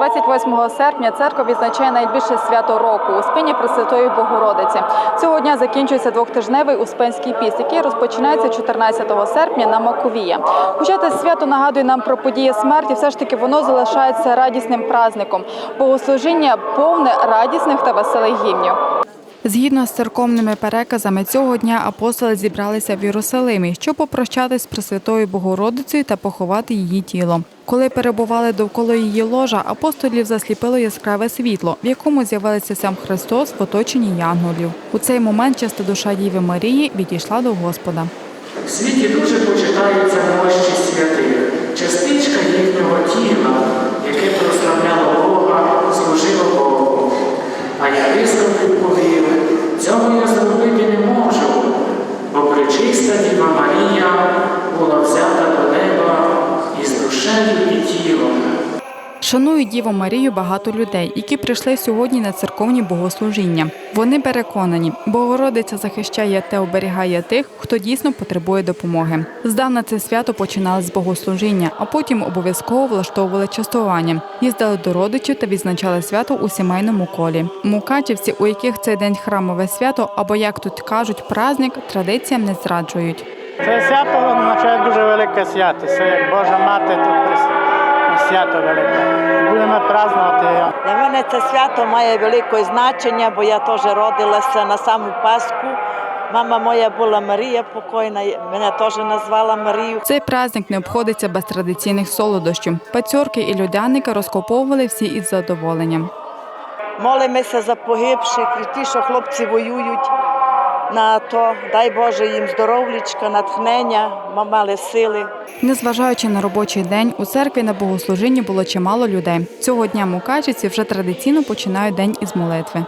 28 серпня церква відзначає найбільше свято року Успіння Пресвятої Богородиці. Цього дня закінчується двохтижневий Успенський піст, який розпочинається 14 серпня на Маковія. Хоча це свято нагадує нам про події смерті, все ж таки воно залишається радісним праздником. Богослужіння повне радісних та веселих гімнів. Згідно з церковними переказами, цього дня апостоли зібралися в Єрусалимі, щоб попрощатись з Пресвятою Богородицею та поховати її тіло. Коли перебували довкола її ложа, апостолів засліпило яскраве світло, в якому з'явилися сам Христос в оточенні янголів. У цей момент чиста душа Діви Марії відійшла до Господа. В світі дуже почитаються мощі святих, частичка їхнього тіла, пречиста Діва Марія була взята до неба із душею і тілом. Шанують Діву Марію багато людей, які прийшли сьогодні на церковні богослужіння. Вони переконані, Богородиця захищає та оберігає тих, хто дійсно потребує допомоги. Здавна це свято починали з богослужіння, а потім обов'язково влаштовували частування, їздили до родичів та відзначали свято у сімейному колі. Мукачівці, у яких цей день храмове свято, або як тут кажуть, праздник, традиціям не зраджують. Це свято означає дуже велике свято. Це Божа мати, то прис- свято велике. Будемо празднувати його. Для мене це свято має велике значення, бо я теж родилася на саму Пасху. Мама моя була Марія покойна, мене теж назвала Марію. Цей праздник не обходиться без традиційних солодощів. Пацьорки і людяники розкоповували всі із задоволенням. Молимося за погибших, і ті, що хлопці воюють на то. Дай Боже їм здоровлічка, натхнення, мали сили. Незважаючи на робочий день, у церкві на богослужінні було чимало людей. Цього дня мукачиці вже традиційно починають день із молитви.